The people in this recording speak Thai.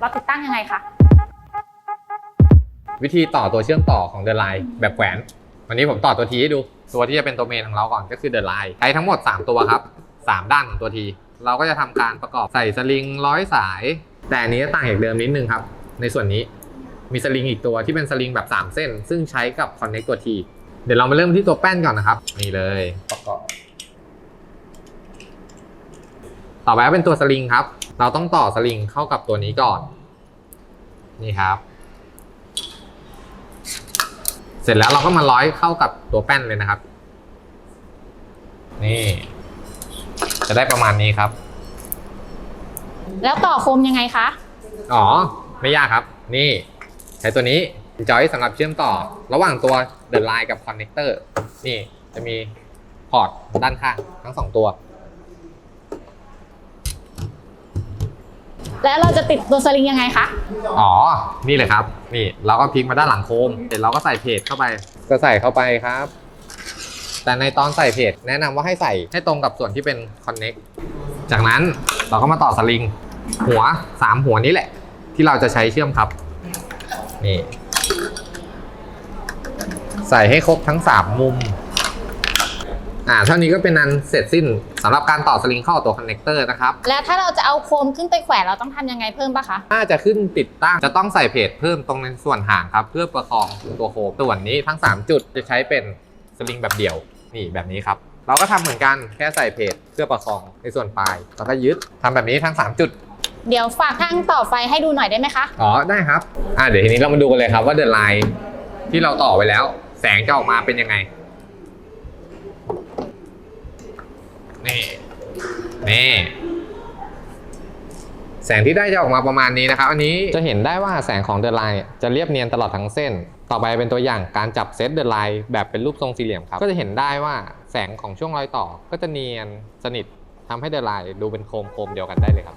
เราติดตั้งยังไงคะ วิธีต่อตัวเชื่อมต่อของเด e l ไลน์แบบแขวน วันนี้ผมต่อตัวทีให้ดู ตัวที่จะเป็นตัวเมนของเราก่อนก็คือเด e l ไลน์ใช้ทั้งหมด 3 ตัวครับ 3 ด้านของตัวที เราก็จะทำการประกอบใส่สลิงร้อยสาย แต่อันนี้ต่างจากเดิมนิดนึงครับ ในส่วนนี้มีสลิงอีกตัวที่เป็นสลิงแบบ 3 เส้น ซึ่งใช้กับคอนเน c t ตัวที เดี๋ยวเรามาเริ่มที่ตัวแป้นก่อนนะครับ นี่เลยประกอบ ต่อไปก็เป็นตัวสลิงครับ เราต้องต่อสลิงเข้ากับตัวนี้ก่อน นี่ครับ เสร็จแล้วเราก็มาร้อยเข้ากับตัวแป้นเลยนะครับ นี่ จะได้ประมาณนี้ครับ แล้วต่อโคมยังไงคะ อ๋อ ไม่ยากครับ นี่ ใช้ตัวนี้จอยสำหรับเชื่อมต่อ ระหว่างตัว The Line กับ Connector นี่จะมีพอร์ตด้านข้างทั้งสองตัว แล้วเราจะติดตัวสลิงยังไงคะ อ๋อ นี่เลยครับ นี่เราก็พลิกมาด้านหลังโคมเสร็จเราก็ใส่เพจเข้าไป ก็ใส่เข้าไปครับ แต่ในตอนใส่เพจแนะนำว่าให้ใส่ให้ตรงกับส่วนที่เป็น Connect จากนั้นเราก็มาต่อสลิง หัว3หัวนี้แหละ ที่เราจะใช้เชื่อมครับ นี่ ใส่ให้ครบทั้ง3มุม อ่าเท่านี้ก็เป็นนันเสร็จสิ้นสำหรับการต่อสลิงเข้าตัวคอนเนคเตอร์นะครับ แล้วถ้าเราจะเอาโคมขึ้นไปแขวนเราต้องทำยังไงเพิ่มปะคะ ถ้าจะขึ้นติดตั้งจะต้องใส่เพจเพิ่มตรงในส่วนห่างครับ เพื่อประคองตัวโคมส่วนนี้ทั้ง 3 จุดจะใช้เป็นสลิงแบบเดี่ยวนี่แบบนี้ครับ เราก็ทำเหมือนกันแค่ใส่เพจเพื่อประคองในส่วนปลายแล้วก็ยึดทำแบบนี้ทั้ง 3 จุด เดี๋ยวฝากทางต่อไฟให้ดูหน่อยได้ไหมคะ อ๋อได้ครับ อ่าเดี๋ยวทีนี้เรามาดูกันเลยครับว่าเด e l ไลน์ที่เราต่อไว้แล้ว แสงจะออกมาเป็นยังไง นี่นี่แสงที่ได้จะออกมาประมาณนี้นะครับ อันนี้จะเห็นได้ว่าแสงของเด e l ไลน์จะเรียบเนียนตลอดทั้งเส้น ต่อไปเป็นตัวอย่างการจับเซตเด e l ไลน์แบบเป็นรูปทรงสี่เหลี่ยมครับ ก็จะเห็นได้ว่าแสงของช่วงรอยต่อก็จะเนียนสนิททำให้เด e l ไลน์ดูเป็นโคมโคมๆเดียวกันได้เลยครับ